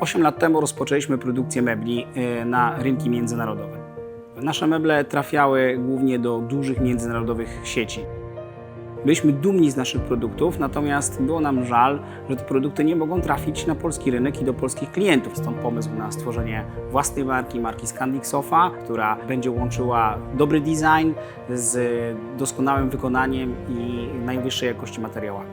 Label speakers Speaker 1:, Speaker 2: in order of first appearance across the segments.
Speaker 1: 8 lat temu rozpoczęliśmy produkcję mebli y, na rynki międzynarodowe. Nasze meble trafiały głównie do dużych międzynarodowych sieci. Byliśmy dumni z naszych produktów, natomiast było nam żal, że te produkty nie mogą trafić na polski rynek i do polskich klientów. Stąd pomysł na stworzenie własnej marki, marki Scandic Sofa, która będzie łączyła dobry design z doskonałym wykonaniem i najwyższej jakości materiałami.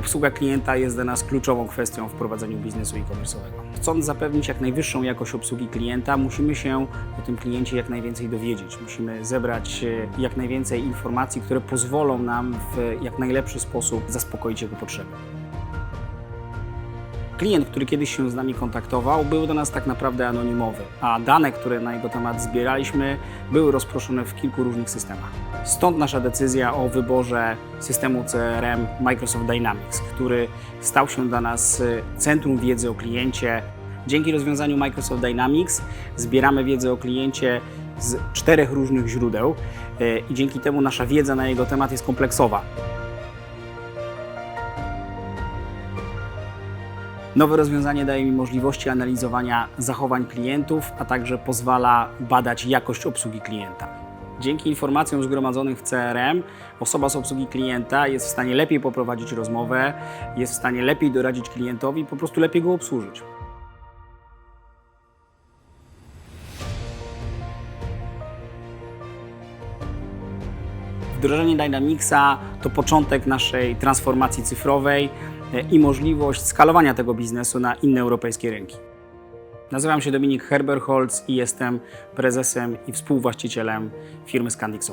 Speaker 1: Obsługa klienta jest dla nas kluczową kwestią w prowadzeniu biznesu e-commerce'owego. Chcąc zapewnić jak najwyższą jakość obsługi klienta, musimy się o tym kliencie jak najwięcej dowiedzieć. Musimy zebrać e, jak najwięcej informacji, które pozwolą nam w jak najlepszy sposób zaspokoić jego potrzeby. Klient, który kiedyś się z nami kontaktował, był do nas tak naprawdę anonimowy, a dane, które na jego temat zbieraliśmy, były rozproszone w kilku różnych systemach. Stąd nasza decyzja o wyborze systemu CRM Microsoft Dynamics, który stał się dla nas y, centrum wiedzy o kliencie. Dzięki rozwiązaniu Microsoft Dynamics zbieramy wiedzę o kliencie z czterech różnych źródeł y, i dzięki temu nasza wiedza na jego temat jest kompleksowa. Nowe rozwiązanie daje mi możliwości analizowania zachowań klientów, a także pozwala badać jakość obsługi klienta. Dzięki informacjom zgromadzonych w CRM, osoba z obsługi klienta jest w stanie lepiej poprowadzić rozmowę, jest w stanie lepiej doradzić klientowi, po prostu lepiej go obsłużyć. Wdrożenie Dynamicsa to początek naszej transformacji cyfrowej i możliwość skalowania tego biznesu na inne europejskie rynki. Nazywam się Dominik Herberholz i jestem prezesem i współwłaścicielem firmy Scandic.